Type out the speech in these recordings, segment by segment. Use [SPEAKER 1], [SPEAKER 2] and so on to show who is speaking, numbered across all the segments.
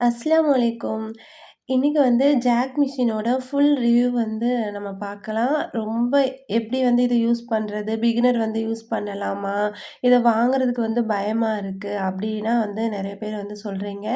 [SPEAKER 1] அஸ்ஸலாமு அலைக்கும். இன்னைக்கு வந்து ஜாக் மிஷினோட ஃபுல் ரிவ்யூ வந்து நம்ம பார்க்கலாம். ரொம்ப எப்படி வந்து இத யூஸ் பண்றது? பிகினர் வந்து யூஸ் பண்ணலாமா? இத வாங்குறதுக்கு வந்து பயமா இருக்கு. அப்படின்னா வந்து நெறைய பேர் வந்து சொல்றீங்க.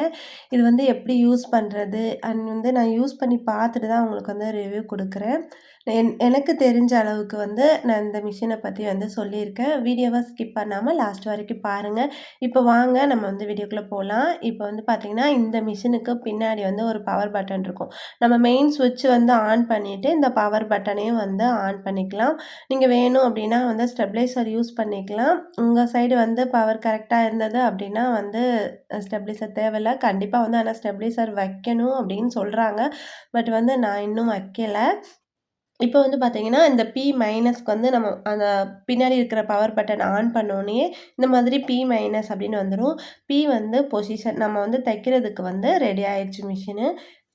[SPEAKER 1] இது வந்து எப்படி யூஸ் பண்றது? அண்ட் வந்து நான் யூஸ் பண்ணி பார்த்துட்டு தான் உங்களுக்கு வந்து ரிவ்யூ குடுக்குறேன். என் எனக்கு தெரிஞ்ச அளவுக்கு வந்து நான் இந்த மிஷினை பற்றி வந்து சொல்லியிருக்கேன். வீடியோவை ஸ்கிப் பண்ணாமல் லாஸ்ட் வரைக்கும் பாருங்கள் இப்போ வாங்க நம்ம வந்து வீடியோக்குள்ளே போகலாம் இப்போ வந்து பார்த்தீங்கன்னா, இந்த மிஷினுக்கு பின்னாடி வந்து ஒரு பவர் பட்டன் இருக்கும். நம்ம மெயின் சுவிட்ச் வந்து ஆன் பண்ணிவிட்டு இந்த பவர் பட்டனையும் வந்து ஆன் பண்ணிக்கலாம். நீங்கள் வேணும் அப்படின்னா வந்து ஸ்டெபிலைசர் யூஸ் பண்ணிக்கலாம். உங்கள் சைடு வந்து பவர் கரெக்டாக இருந்தது அப்படின்னா வந்து ஸ்டெப்லைசர் தேவையில்ல. கண்டிப்பாக வந்து ஆனால் ஸ்டெப்லைசர் வைக்கணும் அப்படின்னு சொல்கிறாங்க பட் வந்து நான் இன்னும் வைக்கலை இப்போ வந்து பார்த்தீங்கன்னா, இந்த பி மைனஸ்க்கு வந்து நம்ம அந்த பின்னாடி இருக்கிற பவர் பட்டன் ஆன் பண்ணோடனே இந்த மாதிரி பி மைனஸ் அப்படின்னு வந்துடும் பி வந்து பொசிஷன் நம்ம வந்து தைக்கிறதுக்கு வந்து ரெடி ஆயிடுச்சு மிஷினு.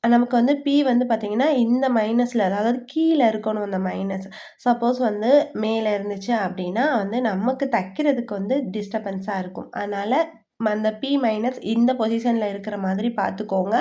[SPEAKER 1] நமக்கு வந்து பி வந்து பார்த்தீங்கன்னா, இந்த மைனஸில் அதாவது கீழே இருக்கணும் அந்த மைனஸ். சப்போஸ் வந்து மேலே இருந்துச்சு அப்படின்னா வந்து நமக்கு தைக்கிறதுக்கு வந்து டிஸ்டர்பன்ஸாக இருக்கும். அதனால் அந்த பி மைனஸ் இந்த பொசிஷனில் இருக்கிற மாதிரி பார்த்துக்கோங்க.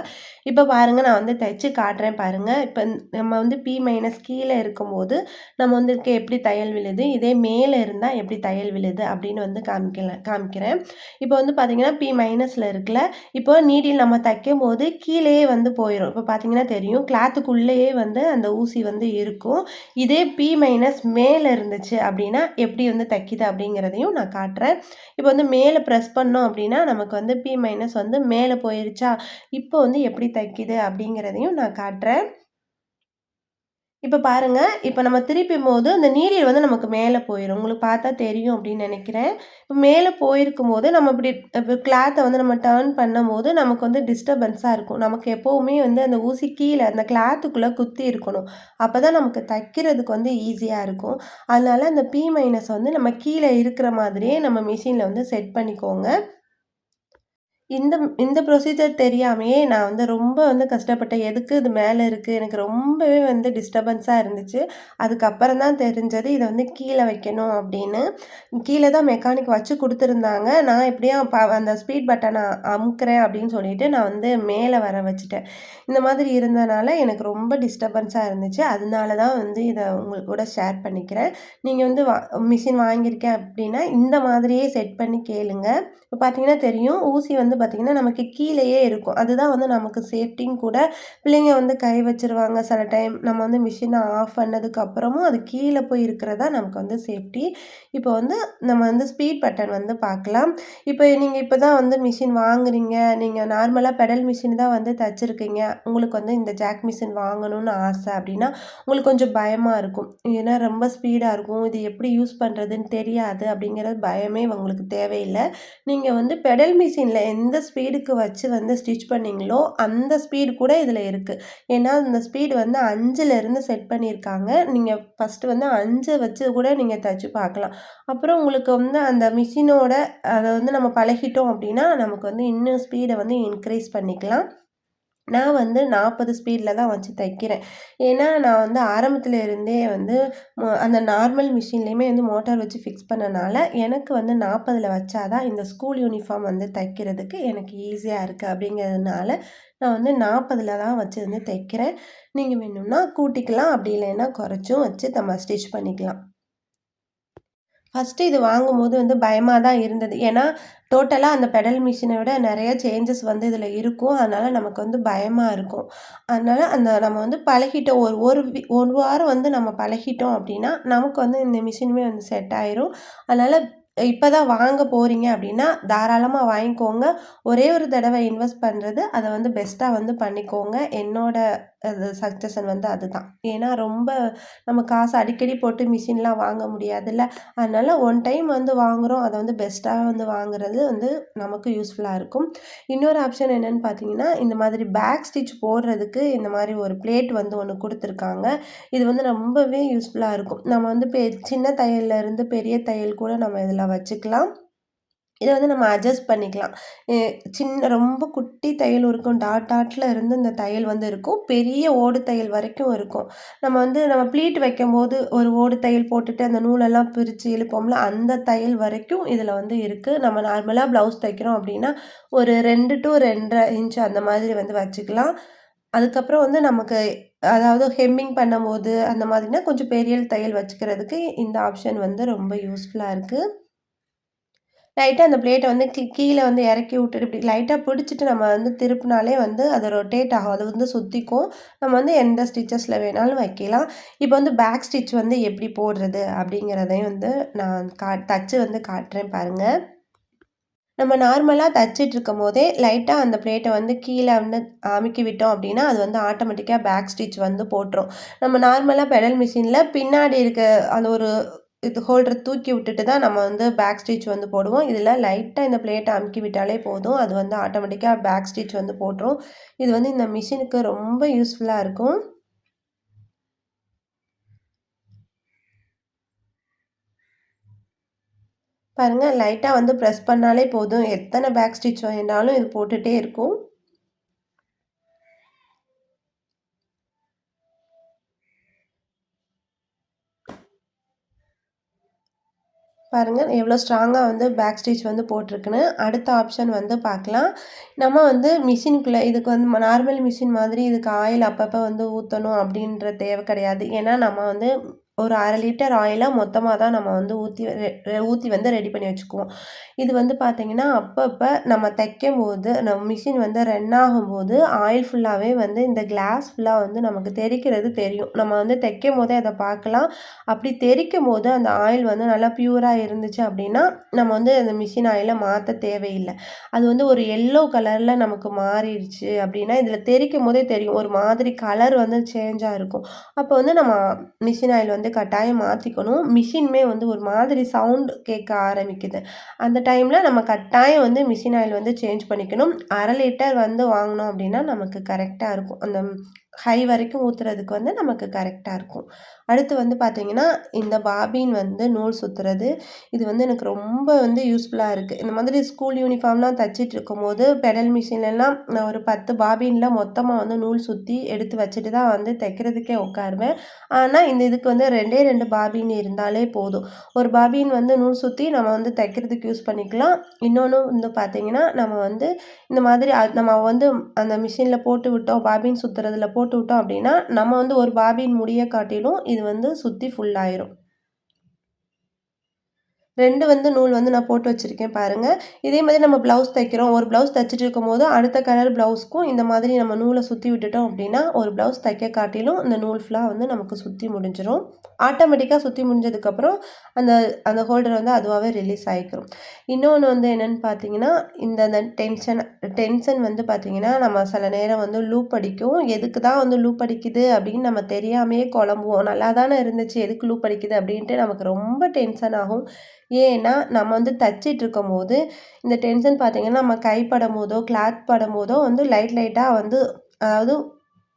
[SPEAKER 1] இப்போ பாருங்கள் நான் வந்து தைச்சு காட்டுறேன் பாருங்கள் இப்போ நம்ம வந்து பி மைனஸ் கீழே இருக்கும்போது, நம்ம வந்து இருக்க எப்படி தையல் விழுது, இதே மேலே இருந்தால் எப்படி தையல் விழுது அப்படின்னு வந்து காமிக்கல காமிக்கிறேன். இப்போ வந்து பார்த்தீங்கன்னா, பி மைனஸில் இருக்குல்ல, இப்போ நீடில் நம்ம தைக்கும்போது கீழே வந்து போயிடும் இப்போ பார்த்தீங்கன்னா தெரியும். கிளாத்துக்குள்ளேயே வந்து அந்த ஊசி வந்து இருக்கும். இதே பி மைனஸ் மேலே இருந்துச்சு அப்படின்னா, எப்படி வந்து தைக்குது அப்படிங்கிறதையும் நான் காட்டுறேன். இப்போ வந்து மேலே ப்ரெஸ் பண்ணோம் அப்படின்னு அப்படின்னா நமக்கு வந்து பி மைனஸ் வந்து மேலே போயிருச்சா, இப்போ வந்து எப்படி தைக்குது அப்படிங்கிறதையும் நான் காட்டுறேன். இப்போ பாருங்கள் இப்போ நம்ம திருப்பிம்போது அந்த நீரில் வந்து நமக்கு மேலே போயிடும் உங்களுக்கு பார்த்தா தெரியும் அப்படின்னு நினைக்கிறேன் மேலே போயிருக்கும் போது நம்ம இப்படி இப்போ கிளாத்தை வந்து நம்ம டேர்ன் பண்ணும்போது நமக்கு வந்து டிஸ்டர்பன்ஸாக இருக்கும். நமக்கு எப்போவுமே வந்து அந்த ஊசி கீழே அந்த கிளாத்துக்குள்ளே குத்தி இருக்கணும். அப்போ தான் நமக்கு தைக்கிறதுக்கு வந்து ஈஸியாக இருக்கும். அதனால் அந்த பி மைனஸ் வந்து நம்ம கீழே இருக்கிற மாதிரியே நம்ம மிஷினில் வந்து செட் பண்ணிக்கோங்க. இந்த இந்த ப்ரொசீஜர் தெரியாமையே நான் வந்து ரொம்ப வந்து கஷ்டப்பட்டேன். எதுக்கு இது மேலே இருக்குது எனக்கு ரொம்பவே வந்து டிஸ்டர்பன்ஸாக இருந்துச்சு. அதுக்கப்புறம் தான் தெரிஞ்சது இதை வந்து கீழே வைக்கணும் அப்படின்னு. கீழே தான் மெக்கானிக் வச்சு கொடுத்துருந்தாங்க நான் எப்படியும் ப அந்த ஸ்பீட் பட்டனை அமுக்குறேன் அப்படின்னு சொல்லிட்டு நான் வந்து மேலே வர வச்சுட்டேன். இந்த மாதிரி இருந்தனால எனக்கு ரொம்ப டிஸ்டர்பன்ஸாக இருந்துச்சு. அதனால தான் வந்து இதை உங்களுக்கு கூட ஷேர் பண்ணிக்கிறேன். நீங்கள் வந்து வா மிஷின் வாங்கியிருக்கேன் அப்படின்னா, இந்த மாதிரியே செட் பண்ணி கேளுங்க. இப்போ பார்த்தீங்கன்னா தெரியும். ஊசி வந்து பார்த்திங்கன்னா நமக்கு கீழேயே இருக்கும். அதுதான் வந்து நமக்கு சேஃப்டின்னு கூட. பிள்ளைங்க வந்து கை வச்சுருவாங்க சில டைம். நம்ம வந்து மிஷினை ஆஃப் பண்ணதுக்கு அப்புறமும் அது கீழே போய் இருக்கிறதா நமக்கு வந்து சேஃப்டி. இப்போ வந்து நம்ம வந்து ஸ்பீட் பட்டன் வந்து பார்க்கலாம். இப்போ நீங்கள் இப்போ தான் வந்து மிஷின் வாங்குறீங்க. நீங்கள் நார்மலாக பெடல் மிஷின் தான் வந்து தைச்சிருக்கீங்க உங்களுக்கு வந்து இந்த ஜாக் மிஷின் வாங்கணும்னு ஆசை அப்படின்னா, உங்களுக்கு கொஞ்சம் பயமாக இருக்கும். ஏன்னா ரொம்ப ஸ்பீடாக இருக்கும். இது எப்படி யூஸ் பண்ணுறதுன்னு தெரியாது அப்படிங்கிற பயமே உங்களுக்கு தேவையில்லை நீங்கள் வந்து பெடல் மிஷினில் எந்த ஸ்பீடுக்கு வச்சு வந்து ஸ்டிச் பண்ணிங்களோ அந்த ஸ்பீடு கூட இதில் இருக்குது ஏன்னா, இந்த ஸ்பீடு வந்து அஞ்சுலேருந்து செட் பண்ணியிருக்காங்க. நீங்கள் ஃபஸ்ட்டு வந்து அஞ்சு வச்சு கூட நீங்கள் தைச்சி பார்க்கலாம். அப்புறம் உங்களுக்கு வந்து அந்த மிஷினோட அதை வந்து நம்ம பழகிட்டோம் அப்படின்னா, நமக்கு வந்து இன்னும் ஸ்பீடை வந்து இன்க்ரீஸ் பண்ணிக்கலாம். நான் வந்து நாற்பது ஸ்பீடில் தான் வச்சு தைக்கிறேன். ஏன்னா, நான் வந்து ஆரம்பத்தில் இருந்தே வந்து அந்த நார்மல் மிஷின்லேயுமே வந்து மோட்டார் வச்சு ஃபிக்ஸ் பண்ணனால, எனக்கு வந்து 40ல வச்சா தான் இந்த ஸ்கூல் யூனிஃபார்ம் வந்து தைக்கிறதுக்கு எனக்கு ஈஸியாக இருக்குது அப்படிங்கிறதுனால, நான் வந்து 40ல தான் வச்சு வந்து தைக்கிறேன். நீங்கள் வேணும்னா கூட்டிக்கலாம். அப்படி இல்லைன்னா குறைச்சும் வச்சு நம்ம ஸ்டிச் பண்ணிக்கலாம். ஃபஸ்ட்டு இது வாங்கும்போது வந்து பயமாக தான் இருந்தது. ஏன்னா, டோட்டலாக அந்த பெடல் மிஷினை விட நிறைய சேஞ்சஸ் வந்து இதில் இருக்கும். அதனால் நமக்கு வந்து பயமாக இருக்கும். அதனால் அந்த நம்ம வந்து பழகிட்டோம். ஒரு ஒரு ஒரு வாரம் வந்து நம்ம பழகிட்டோம் அப்படின்னா, நமக்கு வந்து இந்த மிஷினுமே வந்து செட் ஆயிரும். அதனால் இப்போ தான் வாங்க போகிறீங்க அப்படின்னா, தாராளமாக வாங்கிக்கோங்க. ஒரே ஒரு தடவை இன்வெஸ்ட் பண்ணுறது அதை வந்து பெஸ்ட்டாக வந்து பண்ணிக்கோங்க. என்னோட அது சஜஷன் வந்து அதுதான். ஏன்னா, ரொம்ப நம்ம காசு அடிக்கடி போட்டு மிஷின்லாம் வாங்க முடியாதுல்ல. அதனால் ஒன் டைம் வந்து வாங்குகிறோம் அதை வந்து பெஸ்ட்டாக வந்து வாங்குறது வந்து நமக்கு யூஸ்ஃபுல்லாக இருக்கும். இன்னொரு ஆப்ஷன் என்னன்னு பார்த்தீங்கன்னா, இந்த மாதிரி பேக் ஸ்டிச் போடுறதுக்கு இந்த மாதிரி ஒரு பிளேட் வந்து ஒன்று கொடுத்துருக்காங்க இது வந்து ரொம்பவே யூஸ்ஃபுல்லாக இருக்கும். நம்ம வந்து பெ சின்ன தையல்ல இருந்து பெரிய தையல் கூட நம்ம இதில் வச்சுக்கலாம். இதை வந்து நம்ம அட்ஜஸ்ட் பண்ணிக்கலாம். சின்ன ரொம்ப குட்டி தையல் இருக்கும். டாட் டாட்டில் இருந்து இந்த தையல் வந்து இருக்கும். பெரிய ஓடு தையல் வரைக்கும் இருக்கும். நம்ம வந்து நம்ம ப்ளீட் வைக்கும்போது ஒரு ஓடு தையல் போட்டுட்டு அந்த நூலெல்லாம் பிரித்து இழுப்போம்ல, அந்த தையல் வரைக்கும் இதில் வந்து இருக்குது நம்ம நார்மலாக ப்ளவுஸ் தைக்கிறோம் அப்படின்னா ஒரு ரெண்டு டு ரெண்டரை இன்ச் அந்த மாதிரி வந்து வச்சுக்கலாம். அதுக்கப்புறம் வந்து நமக்கு அதாவது ஹெம்மிங் பண்ணும்போது அந்த மாதிரினா கொஞ்சம் பெரிய தையல் வச்சுக்கிறதுக்கு இந்த ஆப்ஷன் வந்து ரொம்ப யூஸ்ஃபுல்லாக இருக்குது லைட்டாக அந்த பிளேட்டை வந்து கி கீழ வந்து இறக்கி விட்டுட்டு இப்படி லைட்டாக பிடிச்சிட்டு நம்ம வந்து திருப்பினாலே வந்து அது ரொட்டேட் ஆகும். அது வந்து சுத்திக்கும். நம்ம வந்து எந்த ஸ்டிச்சஸில் வேணாலும் வைக்கலாம். இப்போ வந்து பேக் ஸ்டிச் வந்து எப்படி போடுறது அப்படிங்கிறதையும் வந்து நான் கா தச்சு வந்து காட்டுறேன் பாருங்க. நம்ம நார்மலா தச்சுட்ருக்கும்போதே லைட்டாக அந்த பிளேட்டை வந்து கீழே வந்து அமுக்கி விட்டோம் அப்படின்னா, அது வந்து ஆட்டோமேட்டிக்காக பேக் ஸ்டிச் வந்து போட்டுரும். நம்ம நார்மலாக பெடல் மிஷினில் பின்னாடி இருக்க அந்த ஒரு இது ஹோல்டர் தூக்கி விட்டுட்டு தான் நம்ம வந்து பேக் ஸ்டிச் வந்து போடுவோம். இதில் லைட்டாக இந்த பிளேட்டை அமுக்கி விட்டாலே போதும். அது வந்து ஆட்டோமேட்டிக்காக பேக் ஸ்டிச் வந்து போட்டுரும். இது வந்து இந்த மிஷினுக்கு ரொம்ப யூஸ்ஃபுல்லாக இருக்கும். பாருங்கள் லைட்டாக வந்து ப்ரெஸ் பண்ணாலே போதும். எத்தனை பேக் ஸ்டிச் வேணாலும் இது போட்டுட்டே இருக்கும். பாருங்கள் எவ்வளோ ஸ்ட்ராங்காக வந்து பேக் ஸ்டிச் வந்து போட்டிருக்குன்னு. அடுத்த ஆப்ஷன் வந்து பார்க்கலாம். நம்ம வந்து மிஷினுக்குள்ளே இதுக்கு வந்து நார்மல் மிஷின் மாதிரி இதுக்கு ஆயில் அப்பப்போ வந்து ஊற்றணும் அப்படின்ற தேவை கிடையாது. ஏன்னா நம்ம வந்து ஒரு அரை லிட்டர் ஆயிலாக மொத்தமாக தான் நம்ம வந்து ஊற்றி ரெ வந்து ரெடி பண்ணி வச்சுக்குவோம். இது வந்து பார்த்தீங்கன்னா, அப்பப்போ நம்ம தைக்கும் போது நம்ம மிஷின் வந்து ரன் ஆகும்போது ஆயில் ஃபுல்லாகவே வந்து இந்த கிளாஸ் ஃபுல்லாக வந்து நமக்கு தெரிக்கிறது தெரியும். நம்ம வந்து தைக்கும்போதே அதை பார்க்கலாம். அப்படி தெறிக்கும்போது அந்த ஆயில் வந்து நல்லா பியூராக இருந்துச்சு அப்படின்னா, நம்ம வந்து அந்த மிஷின் ஆயிலை மாற்ற தேவையில்லை அது வந்து ஒரு எல்லோ கலரில் நமக்கு மாறிடுச்சு அப்படின்னா, இதில் தெரிக்கும் போதே தெரியும். ஒரு மாதிரி கலர் வந்து சேஞ்சாக இருக்கும். அப்போ வந்து நம்ம மிஷின் ஆயில் வந்து கட்டாயம் மாற்றிக்கணும் மிஷினுமே வந்து ஒரு மாதிரி சவுண்ட் கேட்க ஆரம்பிக்குது. அந்த டைமில் நம்ம கட்டாயம் வந்து மிஷின் ஆயில் வந்து சேஞ்ச் பண்ணிக்கணும். அரை லிட்டர் வந்து வாங்கினோம் அப்படின்னா, நமக்கு கரெக்டாக இருக்கும். அந்த ஹை வரைக்கும் ஊற்றுறதுக்கு வந்து நமக்கு கரெக்டாக இருக்கும். அடுத்து வந்து பார்த்தீங்கன்னா, இந்த பாபின் வந்து நூல் சுற்றுறது இது வந்து எனக்கு ரொம்ப வந்து யூஸ்ஃபுல்லாக இருக்குது இந்த மாதிரி ஸ்கூல் யூனிஃபார்ம்லாம் தச்சுட்ருக்கும்போது, பெடல் மிஷின்லலாம் நான் ஒரு 10 பாபின்ல மொத்தமாக வந்து நூல் சுற்றி எடுத்து வச்சுட்டு தான் வந்து தைக்கிறதுக்கே உட்காருவேன். ஆனால் இந்த இதுக்கு வந்து 2டே 2 பாபின் இருந்தாலே போதும். ஒரு பாபின் வந்து நூல் சுற்றி நம்ம வந்து தைக்கிறதுக்கு யூஸ் பண்ணிக்கலாம். இன்னொன்று வந்து பார்த்தீங்கன்னா, நம்ம வந்து இந்த மாதிரி நம்ம வந்து அந்த மிஷினில் போட்டு விட்டோம், பாபின் சுற்றுறதுல போட்டு விட்டோம் அப்படின்னா, நம்ம வந்து ஒரு பாபின் முடிய காட்டிலும் இது வந்து சுற்றி ஃபுல்லாயிரும் ரெண்டு வந்து நூல் வந்து நான் போட்டு வச்சுருக்கேன் பாருங்கள் இதே மாதிரி நம்ம ப்ளவுஸ் தைக்கிறோம். ஒரு ப்ளவுஸ் தைச்சிட்டு இருக்கும்போது, அடுத்த கலர் ப்ளவுஸ்க்கும் இந்த மாதிரி நம்ம நூலை சுற்றி விட்டுட்டோம் அப்படின்னா, ஒரு ப்ளவுஸ் தைக்க காட்டிலும் இந்த நூல் ஃபுல்லாக வந்து நமக்கு சுற்றி முடிஞ்சிடும் ஆட்டோமேட்டிக்காக சுற்றி முடிஞ்சதுக்கப்புறம், அந்த அந்த ஹோல்டர் வந்து அதுவாகவே ரிலீஸ் ஆகிக்கிறோம் இன்னொன்று வந்து என்னென்னு பார்த்தீங்கன்னா, இந்த அந்த டென்ஷன் டென்ஷன் வந்து பார்த்திங்கன்னா நம்ம சில நேரம் வந்து லூப் அடிக்கும். எதுக்கு தான் வந்து லூப் அடிக்குது அப்படின்னு நம்ம தெரியாமையே குழம்புவோம். நல்லா தானே இருந்துச்சு, எதுக்கு லூப் அடிக்குது அப்படின்ட்டு நமக்கு ரொம்ப டென்ஷன் ஆகும். ஏன்னா, நம்ம வந்து தச்சிட்டுருக்கும்போது, இந்த டென்ஷன் பார்த்தீங்கன்னா, நம்ம கை படும்போதோ, கிளாத் படும்போதோ வந்து லைட் லைட்டாக வந்து அதாவது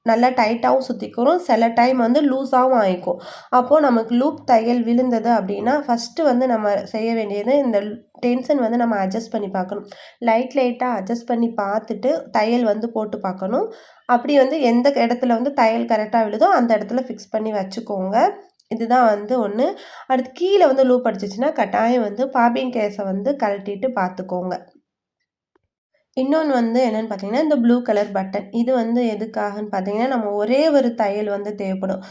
[SPEAKER 1] நல்லா டைட்டாகவும் சுற்றிக்கிறோம் சில டைம் வந்து லூஸாகவும் ஆகிக்கும் அப்போது நமக்கு லூப் தையல் விழுந்தது அப்படின்னா, ஃபஸ்ட்டு வந்து நம்ம செய்ய வேண்டியது இந்த டென்ஷன் வந்து நம்ம அட்ஜஸ்ட் பண்ணி பார்க்கணும். லைட் லைட்டாக அட்ஜஸ்ட் பண்ணி பார்த்துட்டு, தையல் வந்து போட்டு பார்க்கணும். அப்படி வந்து எந்த இடத்துல வந்து தையல் கரெக்டாக விழுதோ, அந்த இடத்துல ஃபிக்ஸ் பண்ணி வச்சுக்கோங்க. இதுதான் வந்து ஒன்று அடுத்து கீழே வந்து லூப் அடிச்சிச்சுன்னா கட்டாயம் வந்து பாப்பிங் கேஸை வந்து கழட்டிட்டு பார்த்துக்கோங்க. இன்னொன்று வந்து என்னன்னு பார்த்தீங்கன்னா, இந்த ப்ளூ கலர் பட்டன். இது வந்து எதுக்காகன்னு பார்த்தீங்கன்னா, நம்ம ஒரே ஒரு தையல் வந்து தேவைப்படும்.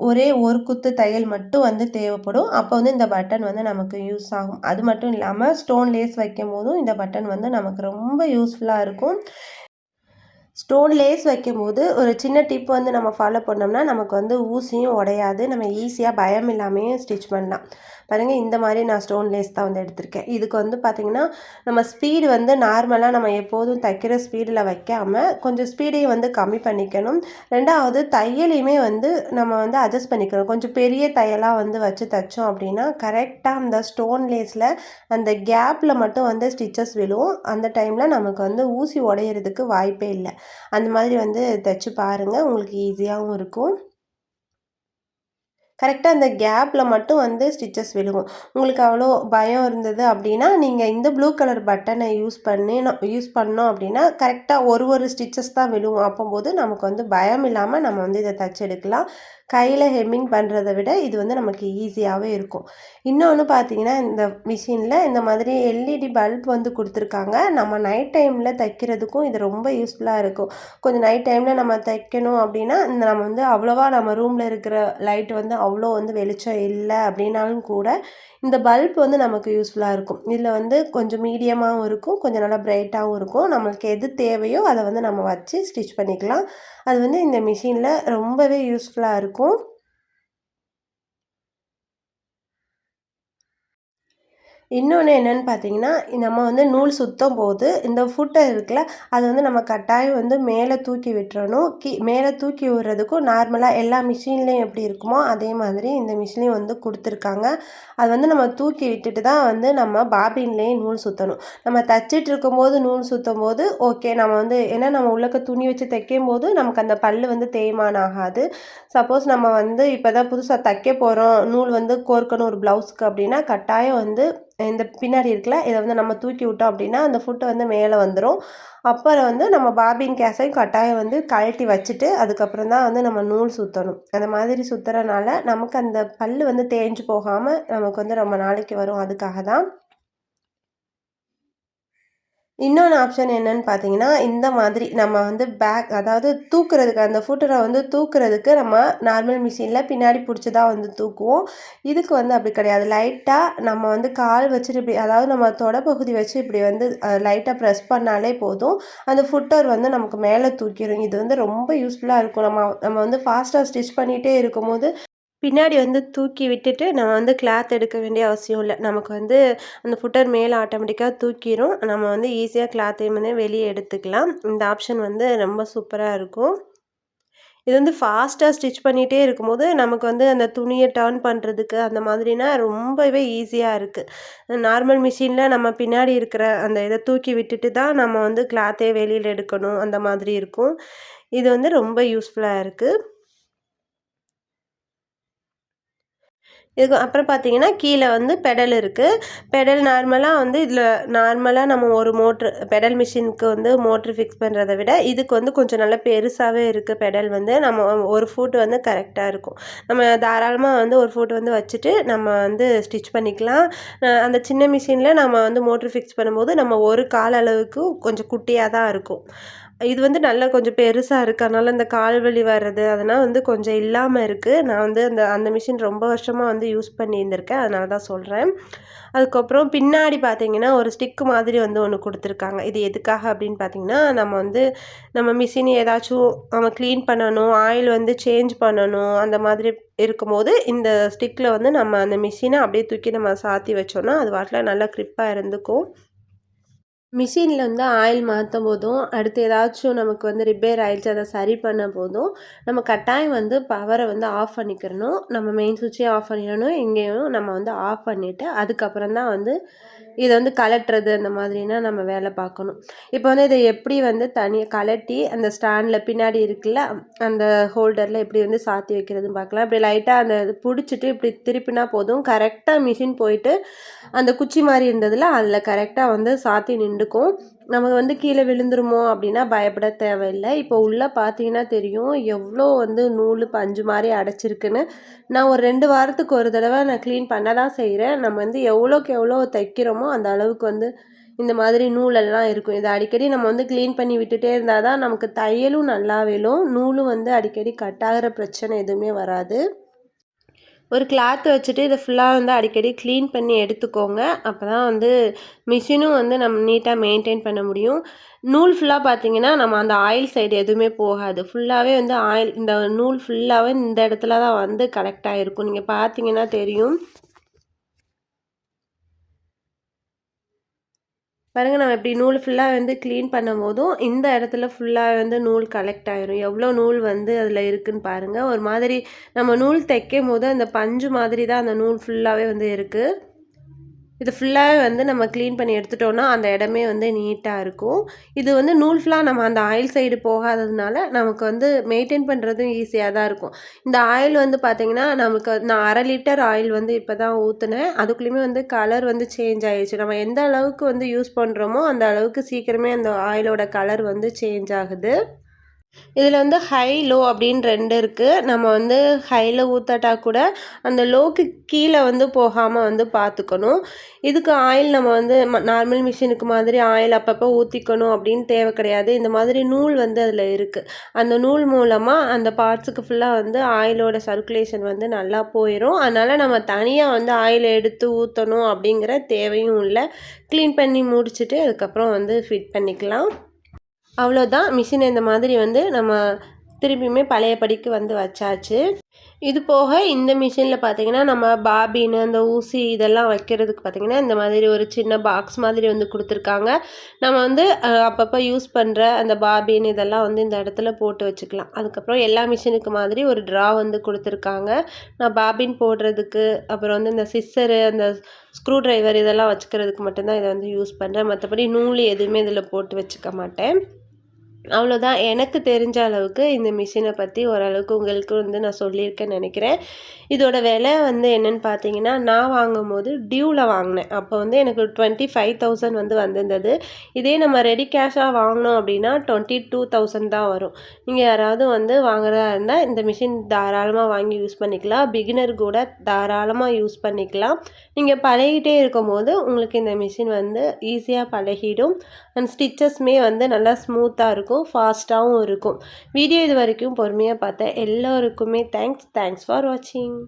[SPEAKER 1] ஒரே ஒரு குத்து தையல் மட்டும் வந்து தேவைப்படும். அப்போ வந்து இந்த பட்டன் வந்து நமக்கு யூஸ் ஆகும். அது மட்டும் இல்லாமல் ஸ்டோன் லேஸ் வைக்கும்போதும் இந்த பட்டன் வந்து நமக்கு ரொம்ப யூஸ்ஃபுல்லாக இருக்கும். ஸ்டோன் லேஸ் வைக்கும்போது, ஒரு சின்ன டிப் வந்து நம்ம ஃபாலோ பண்ணோம்னா, நமக்கு வந்து ஊசியும் உடையாது. நம்ம ஈஸியாக பயம் இல்லாமையும் ஸ்டிச் பண்ணலாம். பாருங்கள் இந்த மாதிரி நான் ஸ்டோன் லேஸ் தான் வந்து எடுத்திருக்கேன். இதுக்கு வந்து பார்த்திங்கன்னா நம்ம ஸ்பீடு வந்து நார்மலாக நம்ம எப்போதும் தைக்கிற ஸ்பீடில் வைக்காமல் கொஞ்சம் ஸ்பீடையும் வந்து கம்மி பண்ணிக்கணும். ரெண்டாவது தையலையுமே வந்து நம்ம வந்து அட்ஜஸ்ட் பண்ணிக்கணும். கொஞ்சம் பெரிய தையலாக வந்து வச்சு தைச்சோம் அப்படின்னா, கரெக்டாக அந்த ஸ்டோன் லேஸில் அந்த கேப்பில் மட்டும் வந்து ஸ்டிச்சஸ் விழும். அந்த டைமில் நமக்கு வந்து ஊசி உடையிறதுக்கு வாய்ப்பே இல்லை அந்த மாதிரி வந்து தைச்சு பாருங்கள் உங்களுக்கு ஈஸியாகவும் இருக்கும். கரெக்டாக அந்த கேப்பில் மட்டும் வந்து ஸ்டிச்சஸ் விழுகும். உங்களுக்கு அவ்வளோ பயம் இருந்தது அப்படின்னா நீங்கள் இந்த ப்ளூ கலர் பட்டனை யூஸ் பண்ணி யூஸ் பண்ணோம் அப்படின்னா கரெக்டாக ஒரு ஒரு ஸ்டிச்சஸ் தான் விழுகும் அப்போம்போது நமக்கு வந்து பயம் இல்லாமல் நம்ம வந்து இதை தச்செடுக்கலாம் கையில் ஹெம்மிங் பண்ணுறதை விட இது வந்து நமக்கு ஈஸியாகவே இருக்கும். இன்னொன்று பார்த்தீங்கன்னா இந்த மிஷினில் இந்த மாதிரி எல்இடி பல்ப் வந்து கொடுத்துருக்காங்க. நம்ம நைட் டைமில் தைக்கிறதுக்கும் இது ரொம்ப யூஸ்ஃபுல்லாக இருக்கும். கொஞ்சம் நைட் டைமில் நம்ம தைக்கணும் அப்படின்னா இந்த நம்ம வந்து அவ்வளோவா நம்ம ரூமில் இருக்கிற லைட் வந்து அவ்வளோ வந்து வெளிச்சம் இல்லை அப்படின்னாலும் கூட இந்த பல்ப் வந்து நமக்கு யூஸ்ஃபுல்லாக இருக்கும். இதில் வந்து கொஞ்சம் மீடியமாகவும் இருக்கும் கொஞ்சம் நல்லா பிரைட்டாகவும் இருக்கும். நம்மளுக்கு எது தேவையோ அதை வந்து நம்ம வச்சு ஸ்டிச் பண்ணிக்கலாம். அது வந்து இந்த மிஷினில் ரொம்பவே யூஸ்ஃபுல்லாக இருக்கும். இன்னொன்று என்னென்னு பார்த்தீங்கன்னா நம்ம வந்து நூல் சுத்தம் போது இந்த ஃபுட்டை இருக்குல்ல அது வந்து நம்ம கட்டாயம் வந்து மேலே தூக்கி விட்டுறணும். கீ மேலே தூக்கி விடுறதுக்கும் நார்மலாக எல்லா மிஷின்லேயும் எப்படி இருக்குமோ அதே மாதிரி இந்த மிஷினையும் வந்து கொடுத்துருக்காங்க. அது வந்து நம்ம தூக்கி விட்டுட்டு தான் வந்து நம்ம பாபின்லேயே நூல் சுற்றணும் நம்ம தச்சிட்டு இருக்கும்போது நூல் சுற்றும் போது ஓகே நம்ம வந்து ஏன்னா நம்ம உள்ளக்க துணி வச்சு தைக்கும் போது நமக்கு அந்த பல் வந்து தேய்மானம் ஆகாது சப்போஸ் நம்ம வந்து இப்போ தான் புதுசாக தைக்க போகிறோம் நூல் வந்து கோர்க்கணும் ஒரு ப்ளவுஸ்க்கு அப்படின்னா கட்டாயம் வந்து இந்த பின்னாடி இருக்குல்ல இதை வந்து நம்ம தூக்கி விட்டோம் அப்படின்னா அந்த ஃபுட்டு வந்து மேலே வந்துடும் அப்புறம் வந்து நம்ம பாபின் கேஸையும் கட்டாயம் வந்து கழட்டி வச்சுட்டு அதுக்கப்புறம் தான் வந்து நம்ம நூல் சுற்றணும் அந்த மாதிரி சுற்றுறனால நமக்கு அந்த பல் வந்து தேஞ்சு போகாமல் நமக்கு வந்து ரொம்ப நாளைக்கு வரும். அதுக்காக தான் இன்னொன்று ஆப்ஷன் என்னன்னு பார்த்தீங்கன்னா இந்த மாதிரி நம்ம வந்து பேக் அதாவது தூக்குறதுக்கு அந்த ஃபுட்டரை வந்து தூக்குறதுக்கு நம்ம நார்மல் மிஷினில் பின்னாடி பிடிச்சி தான் வந்து தூக்குவோம். இதுக்கு வந்து அப்படி கிடையாது. லைட்டாக நம்ம வந்து கால் வச்சுட்டு இப்படி அதாவது நம்ம தொடப்பகுதி வச்சு இப்படி வந்து லைட்டாக ப்ரெஸ் பண்ணாலே போதும். அந்த ஃபுட்டர் வந்து நமக்கு மேலே தூக்கிடும் இது வந்து ரொம்ப யூஸ்ஃபுல்லாக இருக்கும். நம்ம நம்ம வந்து ஃபாஸ்ட்டாக ஸ்டிச் பண்ணிகிட்டே இருக்கும்போது பின்னாடி வந்து தூக்கி விட்டுட்டு நம்ம வந்து கிளாத் எடுக்க வேண்டிய அவசியம் இல்லை. நமக்கு வந்து அந்த ஃபுட்டர் மேலே ஆட்டோமேட்டிக்காக தூக்கிடும் நம்ம வந்து ஈஸியாக கிளாத்தையும் வந்து வெளியே எடுத்துக்கலாம். இந்த ஆப்ஷன் வந்து ரொம்ப சூப்பராக இருக்கும். இது வந்து ஃபாஸ்ட்டாக ஸ்டிச் பண்ணிகிட்டே இருக்கும்போது நமக்கு வந்து அந்த துணியை டர்ன் பண்ணுறதுக்கு அந்த மாதிரினா ரொம்பவே ஈஸியாக இருக்குது நார்மல் மிஷினில் நம்ம பின்னாடி இருக்கிற அந்த இதை தூக்கி விட்டுட்டு தான் நம்ம வந்து கிளாத்தே வெளியில் எடுக்கணும். அந்த மாதிரி இருக்கும். இது வந்து ரொம்ப யூஸ்ஃபுல்லாக இருக்குது இதுக்கு அப்புறம் பார்த்தீங்கன்னா கீழே வந்து பெடல் இருக்குது பெடல் நார்மலாக வந்து இதில் நார்மலாக நம்ம ஒரு மோட்ரு பெடல் மிஷினுக்கு வந்து மோட்ரு ஃபிக்ஸ் பண்ணுறதை விட இதுக்கு வந்து கொஞ்சம் நல்லா பெருசாகவே இருக்குது பெடல் வந்து. நம்ம ஒரு ஃபுட் வந்து கரெக்டாக இருக்கும். நம்ம தாராளமாக வந்து ஒரு ஃபுட் வந்து வச்சுட்டு நம்ம வந்து ஸ்டிச் பண்ணிக்கலாம். அந்த சின்ன மிஷினில் நம்ம வந்து மோட்ரு ஃபிக்ஸ் பண்ணும்போது நம்ம ஒரு கால அளவுக்கு கொஞ்சம் குட்டியாக தான் இருக்கும். இது வந்து நல்லா கொஞ்சம் பெருசாக இருக்குது அதனால் இந்த கால் வலி வர்றது அதெல்லாம் வந்து கொஞ்சம் இல்லாமல் இருக்குது நான் வந்து அந்த அந்த மிஷின் ரொம்ப வருஷமாக வந்து யூஸ் பண்ணியிருந்திருக்கேன். அதனால தான் சொல்கிறேன் அதுக்கப்புறம் பின்னாடி பார்த்தீங்கன்னா ஒரு ஸ்டிக்கு மாதிரி வந்து ஒன்று கொடுத்துருக்காங்க. இது எதுக்காக அப்படின்னு பார்த்தீங்கன்னா நம்ம வந்து நம்ம மிஷின் ஏதாச்சும் நம்ம க்ளீன் பண்ணணும் ஆயில் வந்து சேஞ்ச் பண்ணணும் அந்த மாதிரி இருக்கும்போது இந்த ஸ்டிக்கில் வந்து நம்ம அந்த மிஷினை அப்படியே தூக்கி நம்ம சாத்தி வச்சோன்னா அது வாட்டில் நல்லா க்ரிப்பாக இருந்துக்கும். மிஷினில் வந்து ஆயில் மாற்றும் போதும் அடுத்து ஏதாச்சும் நமக்கு வந்து ரிப்பேர் ஆயிடுச்சு அதை சரி பண்ண போதும் நம்ம கட்டாயம் வந்து பவரை வந்து ஆஃப் பண்ணிக்கிறணும். நம்ம மெயின் சுவிட்சையும் ஆஃப் பண்ணிடணும் இங்கேயும் நம்ம வந்து ஆஃப் பண்ணிவிட்டு அதுக்கப்புறம் தான் வந்து இதை வந்து கலட்டுறது அந்த மாதிரினா நம்ம வேலை பார்க்கணும். இப்போ வந்து இதை எப்படி வந்து தனியாக கலட்டி அந்த ஸ்டாண்டில் பின்னாடி இருக்குல்ல அந்த ஹோல்டரில் எப்படி வந்து சாத்தி வைக்கிறதுன்னு பார்க்கலாம். இப்படி லைட்டாக அந்த இது பிடிச்சிட்டு இப்படி திருப்பினா போதும். கரெக்டாக மிஷின் போயிட்டு அந்த குச்சி மாதிரி இருந்ததில் அதில் கரெக்டாக வந்து சாத்தி நின்றுக்கும். நமக்கு வந்து கீழே விழுந்துருமோ அப்படின்னா பயப்பட தேவையில்லை. இப்போ உள்ளே பார்த்தீங்கன்னா தெரியும் எவ்வளோ வந்து நூல் பஞ்சு மாதிரி அடைச்சிருக்குன்னு. நான் ஒரு ரெண்டு வாரத்துக்கு ஒரு தடவை நான் க்ளீன் பண்ண தான் செய்கிறேன் நம்ம வந்து எவ்வளோக்கு எவ்வளோ தைக்கிறோமோ அந்த அளவுக்கு வந்து இந்த மாதிரி நூலெல்லாம் இருக்கும். இதை அடிக்கடி நம்ம வந்து க்ளீன் பண்ணி விட்டுட்டே இருந்தால் தான் நமக்கு தையலும் நல்லா விழும் நூலும் வந்து அடிக்கடி கட் ஆகிற பிரச்சனை எதுவுமே வராது. ஒரு கிளாத் வச்சுட்டு இதை ஃபுல்லாக வந்து அடிக்கடி க்ளீன் பண்ணி எடுத்துக்கோங்க. அப்போ தான் வந்து மிஷினும் வந்து நம்ம நீட்டாக மெயின்டைன் பண்ண முடியும். நூல் ஃபுல்லாக பார்த்தீங்கன்னா நம்ம அந்த ஆயில் சைடு எதுவுமே போகாது. ஃபுல்லாகவே வந்து ஆயில் இந்த நூல் ஃபுல்லாகவே இந்த இடத்துல தான் வந்து கலெக்ட் ஆகிருக்கும் நீங்கள் பார்த்தீங்கன்னா தெரியும். பாருங்கள் நம்ம இப்படி நூல் ஃபுல்லாக வந்து க்ளீன் பண்ணும் போதும் இந்த இடத்துல ஃபுல்லாக வந்து நூல் கலெக்ட் ஆயிரும். எவ்வளோ நூல் வந்து அதில் இருக்குதுன்னு பாருங்கள் ஒரு மாதிரி நம்ம நூல் தைக்கும் போது அந்த பஞ்சு மாதிரி தான் அந்த நூல் ஃபுல்லாகவே வந்து இருக்குது இது ஃபுல்லாக வந்து நம்ம க்ளீன் பண்ணி எடுத்துட்டோன்னா அந்த இடமே வந்து நீட்டாக இருக்கும். இது வந்து நூல் ஃபுல்லாக நம்ம அந்த ஆயில் சைடு போகாததுனால நமக்கு வந்து மெயின்டைன் பண்ணுறதும் ஈஸியாக தான் இருக்கும். இந்த ஆயில் வந்து பார்த்திங்கன்னா நமக்கு நான் அரை லிட்டர் ஆயில் வந்து இப்போ தான் ஊற்றுனேன் அதுக்குள்ளேயுமே வந்து கலர் வந்து சேஞ்ச் ஆகிடுச்சு நம்ம எந்த அளவுக்கு வந்து யூஸ் பண்ணுறோமோ அந்த அளவுக்கு சீக்கிரமே அந்த ஆயிலோட கலர் வந்து சேஞ்ச் ஆகுது. இதில் வந்து ஹை லோ அப்படின்னு ரெண்டு இருக்குது நம்ம வந்து ஹையில் ஊற்றாட்டா கூட அந்த லோக்கு கீழே வந்து போகாமல் வந்து பார்த்துக்கணும். இதுக்கு ஆயில் நம்ம வந்து நார்மல் மிஷினுக்கு மாதிரி ஆயில் அப்பப்போ ஊற்றிக்கணும் அப்படின்னு தேவை கிடையாது. இந்த மாதிரி நூல் வந்து அதில் இருக்குது அந்த நூல் மூலமாக அந்த பார்ட்ஸுக்கு ஃபுல்லாக வந்து ஆயிலோட சர்க்குலேஷன் வந்து நல்லா போயிடும் அதனால் நம்ம தனியாக வந்து ஆயில் எடுத்து ஊற்றணும் அப்படிங்கிற தேவையும் இல்லை. க்ளீன் பண்ணி முடிச்சுட்டு அதுக்கப்புறம் வந்து ஃபிட் பண்ணிக்கலாம். அவ்வளோதான். மிஷின் இந்த மாதிரி வந்து நம்ம திரும்பியுமே பழைய படிக்கு வந்து வச்சாச்சு. இது போக இந்த மிஷினில் பார்த்தீங்கன்னா நம்ம பாபின்னு அந்த ஊசி இதெல்லாம் வைக்கிறதுக்கு பார்த்திங்கன்னா இந்த மாதிரி ஒரு சின்ன பாக்ஸ் மாதிரி வந்து கொடுத்துருக்காங்க. நம்ம வந்து அப்பப்போ யூஸ் பண்ணுற அந்த பாபின் இதெல்லாம் வந்து இந்த இடத்துல போட்டு வச்சுக்கலாம். அதுக்கப்புறம் எல்லா மிஷினுக்கு மாதிரி ஒரு ட்ரா வந்து கொடுத்துருக்காங்க. நான் பாபின் போடுறதுக்கு அப்புறம் வந்து இந்த சிஸ்ஸரு அந்த ஸ்க்ரூ ட்ரைவர் இதெல்லாம் வச்சுக்கிறதுக்கு மட்டும்தான் இதை வந்து யூஸ் பண்ணுறேன் மற்றபடி நூல் எதுவுமே இதில் போட்டு வச்சுக்க மாட்டேன். அவ்வளோதான். எனக்கு தெரிஞ்ச அளவுக்கு இந்த மிஷினை பற்றி ஓரளவுக்கு உங்களுக்கு வந்து நான் சொல்லியிருக்கேன்னு நினைக்கிறேன். இதோட விலை வந்து என்னென்னு பார்த்தீங்கன்னா நான் வாங்கும் போது டியூவில் வாங்கினேன். அப்போ வந்து எனக்கு டுவெண்ட்டி ஃபைவ் தௌசண்ட் வந்து வந்திருந்தது. இதே நம்ம ரெடி கேஷாக வாங்கினோம் அப்படின்னா டுவெண்ட்டி டூ தௌசண்ட் தான் வரும். நீங்கள் யாராவது வந்து வாங்குறதா இருந்தால் இந்த மிஷின் தாராளமாக வாங்கி யூஸ் பண்ணிக்கலாம். பிகினர் கூட தாராளமாக யூஸ் பண்ணிக்கலாம். நீங்கள் பழகிட்டே இருக்கும்போது உங்களுக்கு இந்த மிஷின் வந்து ஈஸியாக பழகிடும். அண்ட் ஸ்டிச்சஸ்மே வந்து நல்லா ஸ்மூத்தாக இருக்கும். இருக்கும் ஃபாஸ்ட்டாகவும் இருக்கும். வீடியோ இது வரைக்கும் பொறுமையாக பார்த்த எல்லோருக்குமே தேங்க்ஸ் தேங்க்ஸ் ஃபார் வாட்சிங்